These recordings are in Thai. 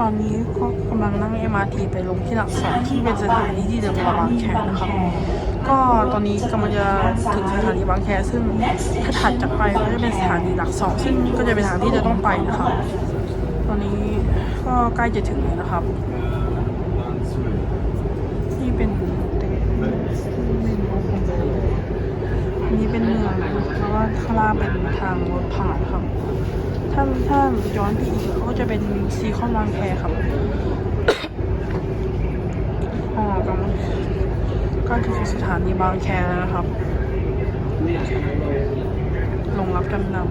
ตอนนี้ก็กำลังนั่ง MRT ไปลงที่หลักสองที่เป็นสถานีที่เดิมบางแคนะครับ ก็ตอนนี้กำลังจะถึงสถานีบางแคซึ่งถ้าถัดจากไปก็จะเป็นสถานีหลักสองซึ่งก็จะเป็นทางที่จะต้องไปนะครับ ตอนนี้ก็ใกล้จะถึงแล้วนะครับนี่เป็นเตนนี้เป็นเมืองแล้วก็ข้างล่างเป็นทางรถผ่านครับ ถ้าถ้าย้อนไปอีกก็จะเป็นซีคอนบางแคร์ครับอ๋อกำลังก็ถึงสถานีบางแคแล้วนะครับ ลงรับจำนำ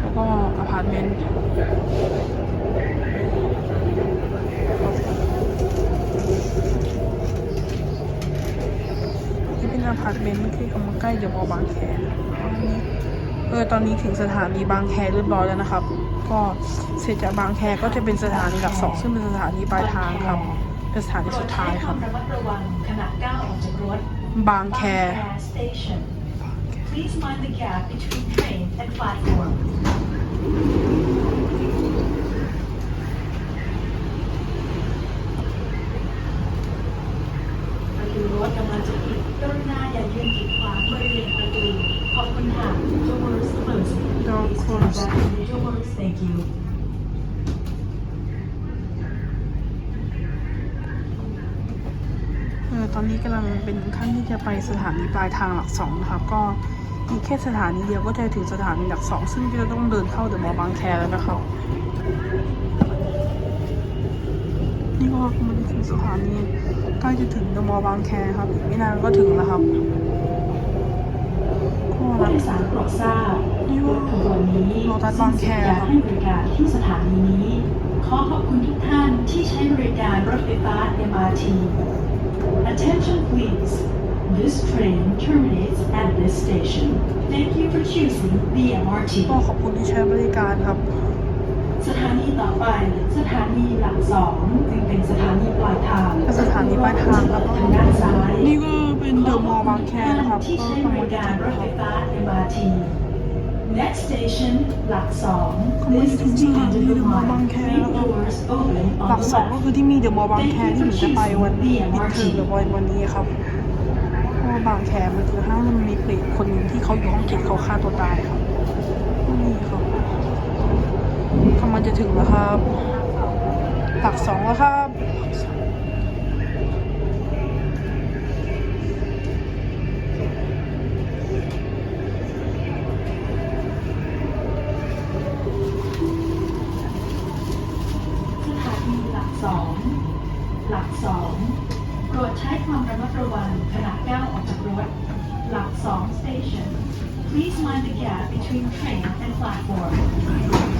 แล้วก็อพาร์ตเมนต์ที่เป็นอพาร์ตเมนต์ที่กำลังใกล้เดอะมอบางแค เออตอนนี้ถึงสถานีบางแคเรียบร้อยแล้วนะครับ ก็เสร็จจากบางแคก็จะเป็นสถานีหลักสองซึ่งเป็นสถานีปลายทางครับเป็นสถานีสุดท้ายครับระวังขณะก้าวออกจากรถบางแค Station Please mind the gap between train and platform ประตูรถกำลังจะปิดกรุณาอย่ายืนกีดขวางบริเวณประตูขอบคุณค่ะ Doors closed Door Please turn closed. back in the doors Thank you ตอนนี้กำลังเป็นขั้นที่จะไปสถานีปลายทางหลักสองนะครับก็อีแค่สถานีเดียวก็จะถึงสถานีหลักสองซึ่งจะต้องเดินเข้าเดอะมอลล์บางแคแล้วนะครับนี่ก็มันถึงสถานีใกล้จะถึงเดอะมอลล์บางแคครับอีกไม่นานก็ถึงแล้วครับก็ผู้โดยสารโปรดทราบ นี่รว่าถขบวนนี้โลตัสบางแคสิ้นสุดการให้บริการที่สถานีนี้ ขอขอบคุณทุกท่านที่ใช้บริการรถไฟฟ้า MRT Attention please This train terminates at this station Thank you for choosing the MRT ก็ขอบคุณที่ใช้บริการครับ สถานีต่อไป สถานีหลักสองจึงเป็นสถานีปลายทางเป็นสถานีปลายทางครับทางด้านซ้าย นี่ก็เป็นเดอะมอลล์บางแคนะครับ ที่ก็ใช้บกำลังริจะการถึงรแล้วครับถไฟฟ้า MRT Next station หลักสองกำลังจะถึงสถานีเดอะมอลล์บางแค Three แล้วครับ doors open หลัก the สองก็ left คือที่มีเดอะมอลล์บางแคที่หนูจะไปวันปิดเทอมหรือวันวันนี้ครับเพราะว่าบางแคมันคือห้างมันมีเปรตคนหนึ่งที่เขาอยู่ห้องเจ็ดเขาฆ่าตัวตายครับนี่ครับกำลังจะถึงแล้วครับหลักสองแล้วครับ 2 หลัก 2 โปรดใช้ความระมัดระวังขณะก้าวออกจากรถ หลัก 2 station please mind the gap between train and platform